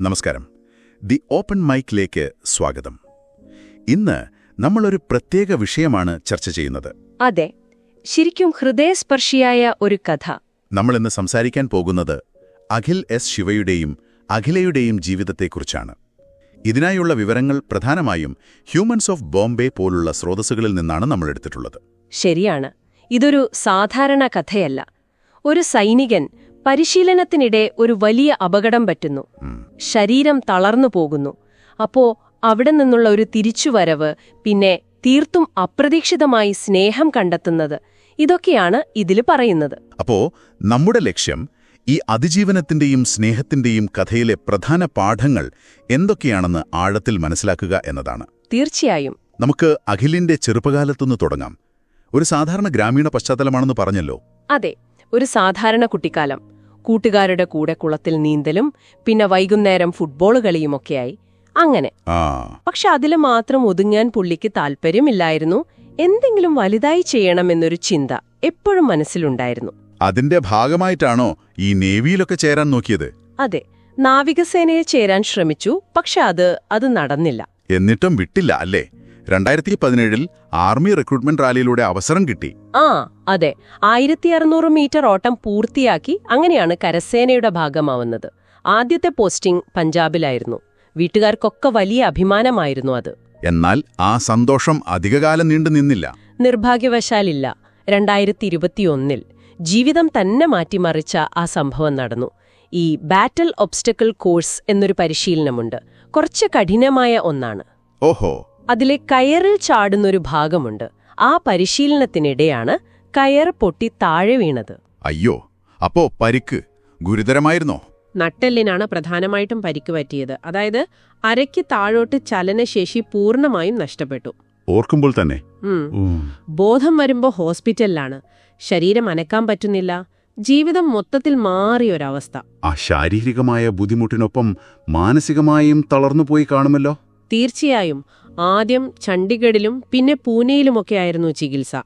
നമസ്കാരം. The open മൈക്കിലേക്ക് സ്വാഗതം. ഇന്ന് നമ്മളൊരു പ്രത്യേക വിഷയമാണ് ചർച്ച ചെയ്യുന്നത്. അതെ ശരിക്കും ഹൃദയസ്പർശിയായ ഒരു കഥ. നമ്മൾ ഇന്ന് സംസാരിക്കാൻ പോകുന്നത് അഖിൽ എസ് ശിവയുടെയും അഖിലയുടെയും ജീവിതത്തെക്കുറിച്ചാണ്. ഇതിനായുള്ള വിവരങ്ങൾ പ്രധാനമായും ഹ്യൂമൻസ് ഓഫ് ബോംബെ പോലുള്ള സ്രോതസ്സുകളിൽ നിന്നാണ് നമ്മൾ എടുത്തിട്ടുള്ളത് ശരിയാണ്. ഇതൊരു സാധാരണ കഥയല്ല. ഒരു സൈനികൻ പരിശീലനത്തിനിടെ ഒരു വലിയ അപകടം പറ്റുന്നു. ശരീരം തളർന്നു പോകുന്നു. അപ്പോ അവിടെ നിന്നുള്ള ഒരു തിരിച്ചുവരവ് പിന്നെ തീർത്തും അപ്രതീക്ഷിതമായി സ്നേഹം കണ്ടെത്തുന്നത്. ഇതൊക്കെയാണ് ഇതിൽ പറയുന്നത്. അപ്പോ നമ്മുടെ ലക്ഷ്യം ഈ അതിജീവനത്തിന്റെയും സ്നേഹത്തിന്റെയും കഥയിലെ പ്രധാന പാഠങ്ങൾ എന്തൊക്കെയാണെന്ന് ആഴത്തിൽ മനസ്സിലാക്കുക എന്നതാണ്. തീർച്ചയായും. നമുക്ക് അഖിലിന്റെ ചെറുപ്പകാലത്തുനിന്ന് തുടങ്ങാം. ഒരു സാധാരണ ഗ്രാമീണ പശ്ചാത്തലമാണെന്ന് പറഞ്ഞല്ലോ. അതെ. ഒരു സാധാരണ കുട്ടിക്കാലം. കൂട്ടുകാരുടെ കൂടെ കുളത്തിൽ നീന്തലും പിന്നെ വൈകുന്നേരം ഫുട്ബോൾ കളിയുമൊക്കെയായി. അങ്ങനെ. പക്ഷെ അതിൽ മാത്രം ഒതുങ്ങാൻ പുള്ളിക്ക് താല്പര്യമില്ലായിരുന്നു. എന്തെങ്കിലും വലുതായി ചെയ്യണമെന്നൊരു ചിന്ത എപ്പോഴും മനസ്സിലുണ്ടായിരുന്നു. അതിന്റെ ഭാഗമായിട്ടാണോ ഈ നേവിയിലൊക്കെ ചേരാൻ നോക്കിയത്? അതെ. നാവികസേനയിൽ ചേരാൻ ശ്രമിച്ചു. പക്ഷെ അത് അത് നടന്നില്ല. എന്നിട്ടും വിട്ടില്ല അല്ലേ? രണ്ടായിരത്തി പതിനേഴിൽ ആർമി റിക്രൂട്ട്മെന്റ് റാലിയിലൂടെ അവസരം കിട്ടി. ആ അതെ. ആയിരത്തി അറുന്നൂറ് മീറ്റർ ഓട്ടം പൂർത്തിയാക്കി അങ്ങനെയാണ് കരസേനയുടെ ഭാഗമാവുന്നത്. ആദ്യത്തെ പോസ്റ്റിംഗ് പഞ്ചാബിലായിരുന്നു. വീട്ടുകാർക്കൊക്കെ വലിയ അഭിമാനമായിരുന്നു അത്. എന്നാൽ ആ സന്തോഷം അധികകാലം നീണ്ടു നിന്നില്ല. നിർഭാഗ്യവശാലില്ല. രണ്ടായിരത്തി ഇരുപത്തിയൊന്നിൽ ജീവിതം തന്നെ മാറ്റിമറിച്ച ആ സംഭവം നടന്നു. ഈ ബാറ്റൽ ഒബ്സ്റ്റക്കിൾ കോഴ്സ് എന്നൊരു പരിശീലനമുണ്ട്. കുറച്ച് കഠിനമായ ഒന്നാണ്. ഓഹോ. അതിലെ കയറിൽ ചാടുന്നൊരു ഭാഗമുണ്ട്. ആ പരിശീലനത്തിനിടെയാണ് കയർ പൊട്ടി താഴെ വീണത്. അയ്യോ അപ്പോ പരിക്ക് ഗുരുതരമായിരുന്നോ? നട്ടെല്ലിനാണ് പ്രധാനമായിട്ടും പരിക്ക് പറ്റിയത്. അതായത് അരയ്ക്ക് താഴോട്ട് ചലനശേഷി പൂർണമായും നഷ്ടപ്പെട്ടു. ഓർക്കുമ്പോൾ തന്നെ. ബോധം വരുമ്പോ ഹോസ്പിറ്റലിലാണ്. ശരീരം അനക്കാൻ പറ്റുന്നില്ല. ജീവിതം മൊത്തത്തിൽ മാറിയൊരവസ്ഥ. ആ ശാരീരികമായ ബുദ്ധിമുട്ടിനൊപ്പം മാനസികമായും തളർന്നുപോയി കാണുമല്ലോ? തീർച്ചയായും. ആദ്യം ചണ്ഡിഗഡിലും പിന്നെ പൂനെയിലുമൊക്കെ ആയിരുന്നു ചികിത്സ.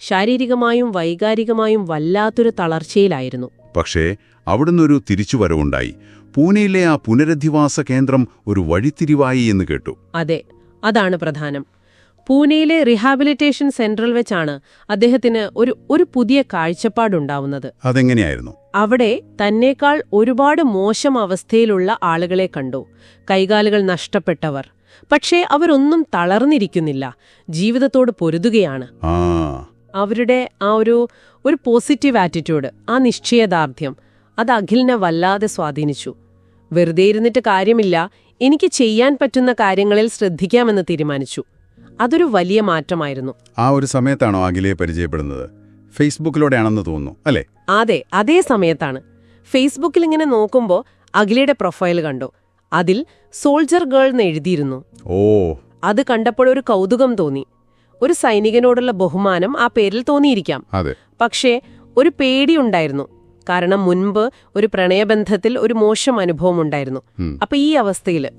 ശാരീരികമായും വൈകാരികമായും വല്ലാത്തൊരു തളർച്ചയിലായിരുന്നു. പക്ഷേ അവിടുന്നൊരു തിരിച്ചുവരവുണ്ടായി. പൂനെയിലെ ആ പുനരധിവാസ കേന്ദ്രം ഒരു വഴിത്തിരിവായി എന്ന് കേട്ടു. അതെ അതാണ് പ്രധാനം. പൂനെയിലെ റിഹാബിലിറ്റേഷൻ സെന്ററിൽ വെച്ചാണ് അദ്ദേഹത്തിന് ഒരു ഒരു പുതിയ കാഴ്ചപ്പാടുണ്ടാവുന്നത്. അതെങ്ങനെയായിരുന്നു? അവിടെ തന്നേക്കാൾ ഒരുപാട് മോശം അവസ്ഥയിലുള്ള ആളുകളെ കണ്ടു. കൈകാലുകൾ നഷ്ടപ്പെട്ടവർ പക്ഷേ അവരൊന്നും തളർന്നിരിക്കുന്നില്ല. ജീവിതത്തോട് പൊരുതുകയാണ്. അവരുടെ ആ ഒരു ഒരു പോസിറ്റീവ് ആറ്റിറ്റ്യൂഡ് ആ നിശ്ചയദാർഢ്യം അത് അഖിലിനെ വല്ലാതെ സ്വാധീനിച്ചു. വെറുതെ ഇരുന്നിട്ട് കാര്യമില്ല എനിക്ക് ചെയ്യാൻ പറ്റുന്ന കാര്യങ്ങളിൽ ശ്രദ്ധിക്കാമെന്ന് തീരുമാനിച്ചു. അതൊരു വലിയ മാറ്റമായിരുന്നു. ആ ഒരു സമയത്താണോ അഖിലയെ പരിചയപ്പെടുന്നത്? ഫേസ്ബുക്കിലൂടെയാണെന്ന് തോന്നുന്നു അല്ലേ? അതെ അതേ സമയത്താണ്. ഫേസ്ബുക്കിൽ ഇങ്ങനെ നോക്കുമ്പോൾ അഖിലയുടെ പ്രൊഫൈൽ കണ്ടു. അതിൽ സോൾജർ ഗേൾ എന്ന് എഴുതിയിരുന്നു. ഓ. അത് കണ്ടപ്പോൾ ഒരു കൗതുകം തോന്നി. ഒരു സൈനികനോടുള്ള ബഹുമാനം ആ പേരിൽ തോന്നിയിരിക്കാം. പക്ഷേ ഒരു പേടിയുണ്ടായിരുന്നു കാരണം മുൻപ് ഒരു പ്രണയബന്ധത്തിൽ ഒരു മോശം അനുഭവം ഉണ്ടായിരുന്നു. അപ്പൊ ഈ അവസ്ഥയിൽ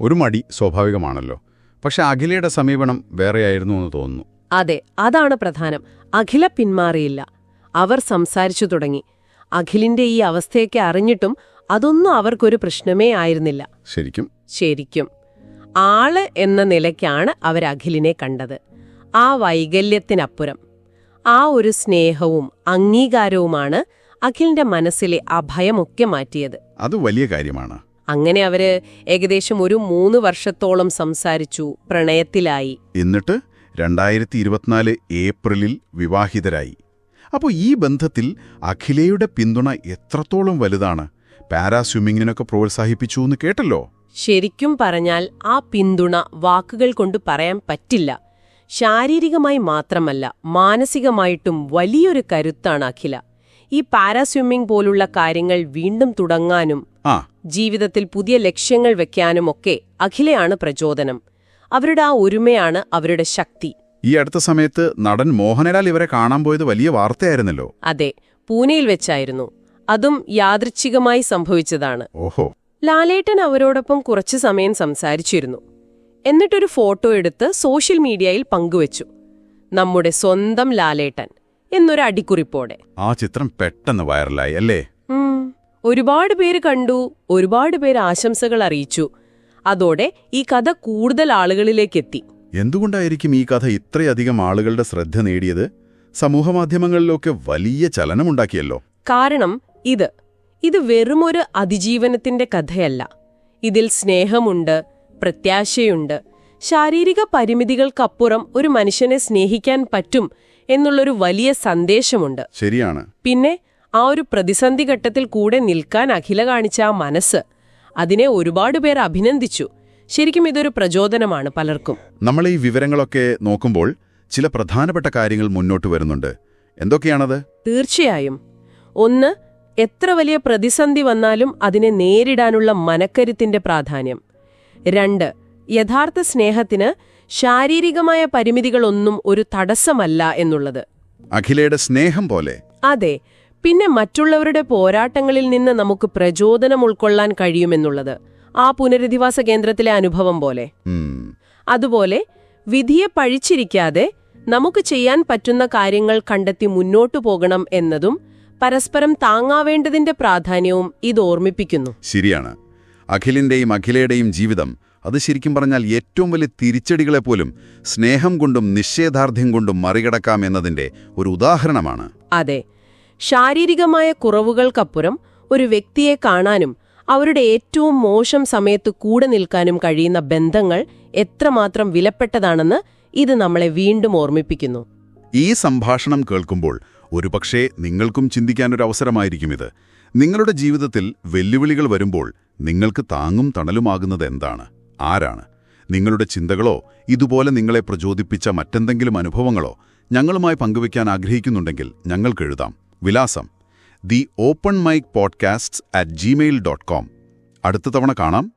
ഒരു മടി സ്വാഭാവികമാണല്ലോ. പക്ഷെ അഖിലയുടെ സമീപനം വേറെയായിരുന്നു എന്ന് തോന്നുന്നു. അതെ അതാണ് പ്രധാനം. അഖില പിന്മാറിയില്ല. അവർ സംസാരിച്ചു തുടങ്ങി. അഖിലിന്റെ ഈ അവസ്ഥയൊക്കെ അറിഞ്ഞിട്ടും അതൊന്നും അവർക്കൊരു പ്രശ്നമേ ആയിരുന്നില്ല. ശരിക്കും? ശരിക്കും. ആൾ എന്ന നിലയ്ക്കാണ് അവർ അഖിലിനെ കണ്ടത്. ആ വൈകല്യത്തിനപ്പുറം. ആ ഒരു സ്നേഹവും അംഗീകാരവുമാണ് അഖിലിന്റെ മനസ്സിലെ ആ ഭയമൊക്കെ മാറ്റിയത്. അത് വലിയ കാര്യമാണ്. അങ്ങനെ അവർ ഏകദേശം ഒരു മൂന്ന് വർഷത്തോളം സംസാരിച്ചു പ്രണയത്തിലായി. എന്നിട്ട് രണ്ടായിരത്തി ഇരുപത്തിനാല് ഏപ്രിലിൽ വിവാഹിതരായി. അപ്പോൾ ഈ ബന്ധത്തിൽ അഖിലയുടെ പിന്തുണ എത്രത്തോളം വലുതാണ്? പാരാസ്വിമ്മിങ്ങിനൊക്കെ പ്രോത്സാഹിപ്പിച്ചു എന്ന് കേട്ടല്ലോ. ശരിക്കും പറഞ്ഞാൽ ആ പിന്തുണ വാക്കുകൾ കൊണ്ട് പറയാൻ പറ്റില്ല. ശാരീരികമായി മാത്രമല്ല മാനസികമായിട്ടും വലിയൊരു കരുത്താണ് അഖില. ഈ പാരാസ്വിമ്മിംഗ് പോലുള്ള കാര്യങ്ങൾ വീണ്ടും തുടങ്ങാനും ജീവിതത്തിൽ പുതിയ ലക്ഷ്യങ്ങൾ വെക്കാനുമൊക്കെ അഖിലയാണ് പ്രചോദനം. അവരുടെ ആ ഒരുമയാണ് അവരുടെ ശക്തി. ഈ അടുത്ത സമയത്ത് നടൻ മോഹനലാൽ ഇവരെ കാണാൻ പോയത് വലിയ വാർത്തയായിരുന്നല്ലോ. അതെ പൂനെയിൽ വെച്ചായിരുന്നു. അതും യാദൃച്ഛികമായി സംഭവിച്ചതാണ്. ഓഹോ. ലാലേട്ടൻ അവരോടൊപ്പം കുറച്ചു സമയം സംസാരിച്ചിരുന്നു. എന്നിട്ടൊരു ഫോട്ടോ എടുത്ത് സോഷ്യൽ മീഡിയയിൽ പങ്കുവച്ചു. നമ്മുടെ സ്വന്തം ലാലേട്ടൻ എന്നൊരു അടിക്കുറിപ്പോടെ. ആ ചിത്രം പെട്ടെന്ന് വൈറലായി അല്ലേ? ഒരുപാട് പേര് കണ്ടു ഒരുപാട് പേര് ആശംസകൾ അറിയിച്ചു. അതോടെ ഈ കഥ കൂടുതൽ ആളുകളിലേക്കെത്തി. എന്തുകൊണ്ടായിരിക്കും ഈ കഥ ഇത്രയധികം ആളുകളുടെ ശ്രദ്ധ നേടിയത്? സമൂഹമാധ്യമങ്ങളിലൊക്കെ വലിയ ചലനമുണ്ടാക്കിയല്ലോ. കാരണം ഇത്. ഇത് വെറുമൊരു അതിജീവനത്തിന്റെ കഥയല്ല. ഇതിൽ സ്നേഹമുണ്ട് പ്രത്യാശയുണ്ട്. ശാരീരിക പരിമിതികൾക്കപ്പുറം ഒരു മനുഷ്യനെ സ്നേഹിക്കാൻ പറ്റും എന്നുള്ളൊരു വലിയ സന്ദേശമുണ്ട്. ശരിയാണ്. പിന്നെ ആ ഒരു പ്രതിസന്ധി ഘട്ടത്തിൽ കൂടെ നിൽക്കാൻ അഖില കാണിച്ച ആ മനസ്സ് അതിനെ ഒരുപാട് പേർ അഭിനന്ദിച്ചു. ശരിക്കും ഇതൊരു പ്രചോദനമാണ് പലർക്കും. നമ്മൾ ഈ വിവരങ്ങളൊക്കെ നോക്കുമ്പോൾ ചില പ്രധാനപ്പെട്ട കാര്യങ്ങൾ മുന്നോട്ട് വരുന്നുണ്ട്. എന്തൊക്കെയാണത്? തീർച്ചയായും. ഒന്ന് എത്ര വലിയ പ്രതിസന്ധി വന്നാലും അതിനെ നേരിടാനുള്ള മനക്കരുത്തിന്റെ പ്രാധാന്യം. രണ്ട് യഥാർത്ഥ സ്നേഹത്തിന് ശാരീരികമായ പരിമിതികളൊന്നും ഒരു തടസ്സമല്ല എന്നുള്ളത്. അഖിലയുടെ സ്നേഹം പോലെ. അതെ പിന്നെ മറ്റുള്ളവരുടെ പോരാട്ടങ്ങളിൽ നിന്ന് നമുക്ക് പ്രചോദനം ഉൾക്കൊള്ളാൻ കഴിയുമെന്നുള്ളത്. ആ പുനരധിവാസ കേന്ദ്രത്തിലെ അനുഭവം പോലെ. അതുപോലെ വിധിയെ പഴിച്ചിരിക്കാതെ നമുക്ക് ചെയ്യാൻ പറ്റുന്ന കാര്യങ്ങൾ കണ്ടെത്തി മുന്നോട്ടു പോകണം എന്നതും പരസ്പരം താങ്ങാവേണ്ടതിന്റെ പ്രാധാന്യവും ഇത് ഓർമ്മിപ്പിക്കുന്നു. ശരിയാണ്. അഖിലിന്റെയും അഖിലയുടെയും ജീവിതം അത് ശരിക്കും പറഞ്ഞാൽ ഏറ്റവും വലിയ തിരിച്ചടികളെപ്പോലും സ്നേഹം കൊണ്ടും നിശ്ചയദാർഢ്യം കൊണ്ടും മറികടക്കാം എന്നതിന്റെ ഒരു ഉദാഹരണമാണ്. അതെ. ശാരീരികമായ കുറവുകൾക്കപ്പുറം ഒരു വ്യക്തിയെ കാണാനും അവരുടെ ഏറ്റവും മോശം സമയത്ത് കൂടെ നിൽക്കാനും കഴിയുന്ന ബന്ധങ്ങൾ എത്രമാത്രം വിലപ്പെട്ടതാണെന്ന് ഇത് നമ്മളെ വീണ്ടും ഓർമ്മിപ്പിക്കുന്നു. ഈ സംഭാഷണം കേൾക്കുമ്പോൾ ഒരുപക്ഷേ നിങ്ങൾക്കും ചിന്തിക്കാനൊരു അവസരമായിരിക്കും ഇത്. നിങ്ങളുടെ ജീവിതത്തിൽ വെല്ലുവിളികൾ വരുമ്പോൾ നിങ്ങൾക്ക് താങ്ങും തണലുമാകുന്നത് എന്താണ്? ആരാണ്? നിങ്ങളുടെ ചിന്തകളോ ഇതുപോലെ നിങ്ങളെ പ്രചോദിപ്പിച്ച മറ്റെന്തെങ്കിലും അനുഭവങ്ങളോ ഞങ്ങളുമായി പങ്കുവയ്ക്കാൻ ആഗ്രഹിക്കുന്നുണ്ടെങ്കിൽ ഞങ്ങൾക്കെഴുതാം വിലാസം. The open mic podcasts at Gmail dot com അടുത്ത തവണ കാണാം.